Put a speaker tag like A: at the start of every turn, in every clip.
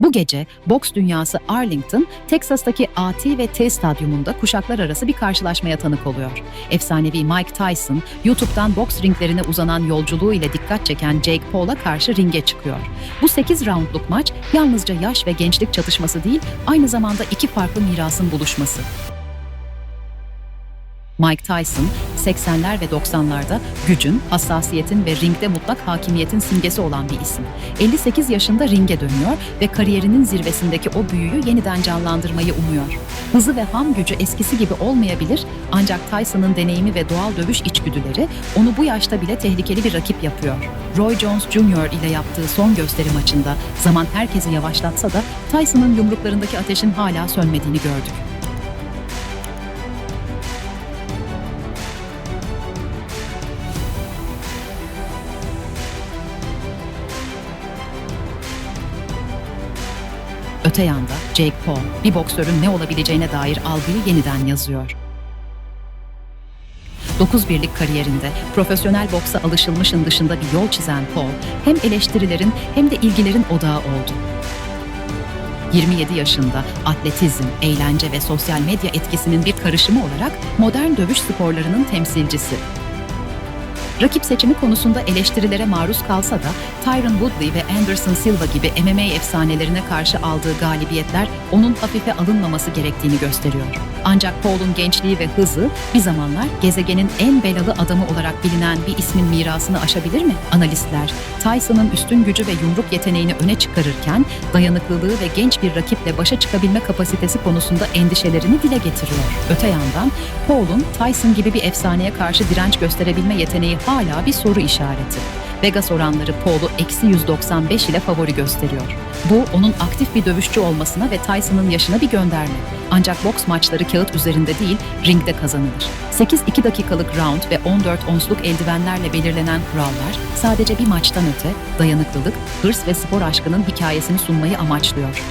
A: Bu gece boks dünyası Arlington, Teksas'taki AT ve T stadyumunda kuşaklar arası bir karşılaşmaya tanık oluyor. Efsanevi Mike Tyson, YouTube'dan boks ringlerine uzanan yolculuğu ile dikkat çeken Jake Paul'a karşı ringe çıkıyor. Bu 8 roundluk maç yalnızca yaş ve gençlik çatışması değil, aynı zamanda iki farklı mirasın buluşması. Mike Tyson, 80'ler ve 90'larda gücün, hassasiyetin ve ringde mutlak hakimiyetin simgesi olan bir isim. 58 yaşında ringe dönüyor ve kariyerinin zirvesindeki o büyüyü yeniden canlandırmayı umuyor. Hızı ve ham gücü eskisi gibi olmayabilir ancak Tyson'ın deneyimi ve doğal dövüş içgüdüleri onu bu yaşta bile tehlikeli bir rakip yapıyor. Roy Jones Jr. ile yaptığı son gösteri maçında zaman herkesi yavaşlatsa da Tyson'ın yumruklarındaki ateşin hala sönmediğini gördük. Öte yanda Jake Paul bir boksörün ne olabileceğine dair algıyı yeniden yazıyor. 9 birlik kariyerinde profesyonel boksa alışılmışın dışında bir yol çizen Paul hem eleştirilerin hem de ilgilerin odağı oldu. 27 yaşında atletizm, eğlence ve sosyal medya etkisinin bir karışımı olarak modern dövüş sporlarının temsilcisi. Rakip seçimi konusunda eleştirilere maruz kalsa da Tyron Woodley ve Anderson Silva gibi MMA efsanelerine karşı aldığı galibiyetler onun hafife alınmaması gerektiğini gösteriyor. Ancak Paul'un gençliği ve hızı bir zamanlar gezegenin en belalı adamı olarak bilinen bir ismin mirasını aşabilir mi? Analistler Tyson'ın üstün gücü ve yumruk yeteneğini öne çıkarırken dayanıklılığı ve genç bir rakiple başa çıkabilme kapasitesi konusunda endişelerini dile getiriyor. Öte yandan Paul'un Tyson gibi bir efsaneye karşı direnç gösterebilme yeteneği hala bir soru işareti. Vegas oranları Paul'u eksi 195 ile favori gösteriyor. Bu onun aktif bir dövüşçü olmasına ve Tyson'ın yaşına bir gönderme. Ancak boks maçları kağıt üzerinde değil, ringde kazanılır. 8-2 dakikalık round ve 14 onsluk eldivenlerle belirlenen kurallar sadece bir maçtan öte dayanıklılık, hırs ve spor aşkının hikayesini sunmayı amaçlıyor.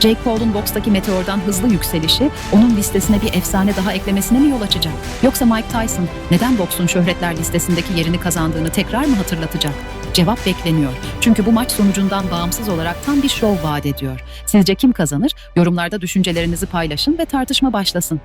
A: Jake Paul'un bokstaki meteordan hızlı yükselişi onun listesine bir efsane daha eklemesine mi yol açacak? Yoksa Mike Tyson neden boksun şöhretler listesindeki yerini kazandığını tekrar mı hatırlatacak? Cevap bekleniyor. Çünkü bu maç sonucundan bağımsız olarak tam bir şov vaat ediyor. Sizce kim kazanır? Yorumlarda düşüncelerinizi paylaşın ve tartışma başlasın.